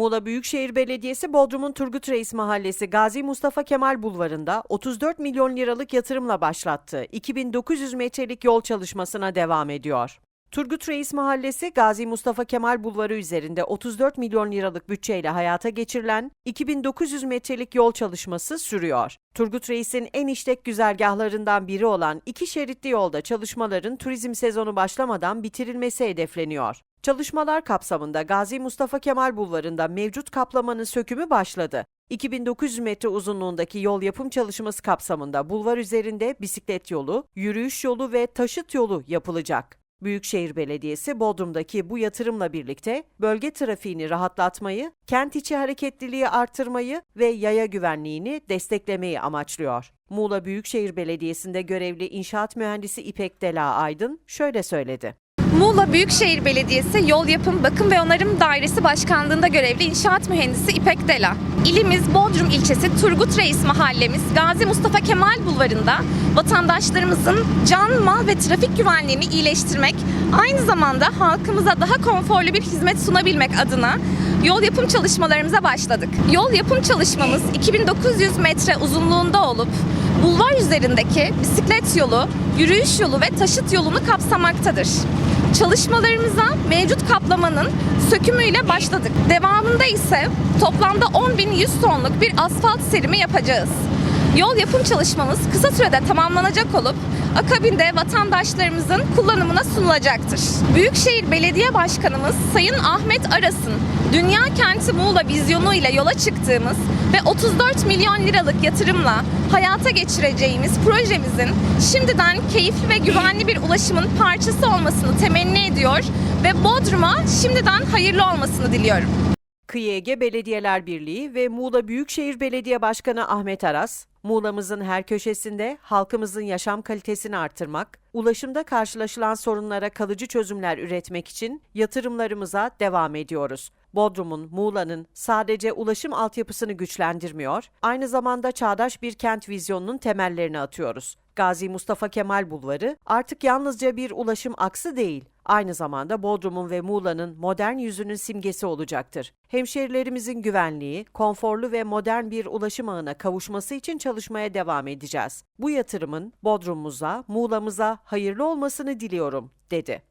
Muğla Büyükşehir Belediyesi Bodrum'un Turgut Reis Mahallesi Gazi Mustafa Kemal Bulvarı'nda 34 milyon liralık yatırımla başlattığı 2900 metrelik yol çalışmasına devam ediyor. Turgut Reis Mahallesi Gazi Mustafa Kemal Bulvarı üzerinde 34 milyon liralık bütçeyle hayata geçirilen 2900 metrelik yol çalışması sürüyor. Turgut Reis'in en işlek güzergahlarından biri olan iki şeritli yolda çalışmaların turizm sezonu başlamadan bitirilmesi hedefleniyor. Çalışmalar kapsamında Gazi Mustafa Kemal Bulvarı'nda mevcut kaplamanın sökümü başladı. 2900 metre uzunluğundaki yol yapım çalışması kapsamında bulvar üzerinde bisiklet yolu, yürüyüş yolu ve taşıt yolu yapılacak. Büyükşehir Belediyesi Bodrum'daki bu yatırımla birlikte bölge trafiğini rahatlatmayı, kent içi hareketliliği artırmayı ve yaya güvenliğini desteklemeyi amaçlıyor. Muğla Büyükşehir Belediyesi'nde görevli inşaat mühendisi İpek Dela Aydın şöyle söyledi. Muğla Büyükşehir Belediyesi Yol Yapım Bakım ve Onarım Dairesi Başkanlığında görevli inşaat mühendisi İpek Dela. İlimiz Bodrum ilçesi Turgut Reis mahallemiz Gazi Mustafa Kemal Bulvarı'nda vatandaşlarımızın can, mal ve trafik güvenliğini iyileştirmek, aynı zamanda halkımıza daha konforlu bir hizmet sunabilmek adına yol yapım çalışmalarımıza başladık. Yol yapım çalışmamız 2900 metre uzunluğunda olup bulvar üzerindeki bisiklet yolu, yürüyüş yolu ve taşıt yolunu kapsamaktadır. Çalışmalarımıza mevcut kaplamanın sökümüyle başladık. Devamında ise toplamda 10.100 tonluk bir asfalt serimi yapacağız. Yol yapım çalışmamız kısa sürede tamamlanacak olup akabinde vatandaşlarımızın kullanımına sunulacaktır. Büyükşehir Belediye Başkanımız Sayın Ahmet Aras'ın Dünya Kenti Muğla vizyonu ile yola çıktığımız ve 34 milyon liralık yatırımla hayata geçireceğimiz projemizin şimdiden keyifli ve güvenli bir ulaşımın parçası olmasını temenni ediyor ve Bodrum'a şimdiden hayırlı olmasını diliyorum. Kıyı Ege Belediyeler Birliği ve Muğla Büyükşehir Belediye Başkanı Ahmet Aras, Muğla'mızın her köşesinde halkımızın yaşam kalitesini artırmak, ulaşımda karşılaşılan sorunlara kalıcı çözümler üretmek için yatırımlarımıza devam ediyoruz. Bodrum'un, Muğla'nın sadece ulaşım altyapısını güçlendirmiyor, aynı zamanda çağdaş bir kent vizyonunun temellerini atıyoruz. Gazi Mustafa Kemal Bulvarı artık yalnızca bir ulaşım aksı değil, aynı zamanda Bodrum'un ve Muğla'nın modern yüzünün simgesi olacaktır. Hemşerilerimizin güvenliği, konforlu ve modern bir ulaşım ağına kavuşması için çalışmaya devam edeceğiz. Bu yatırımın Bodrum'umuza, Muğla'mıza hayırlı olmasını diliyorum, dedi.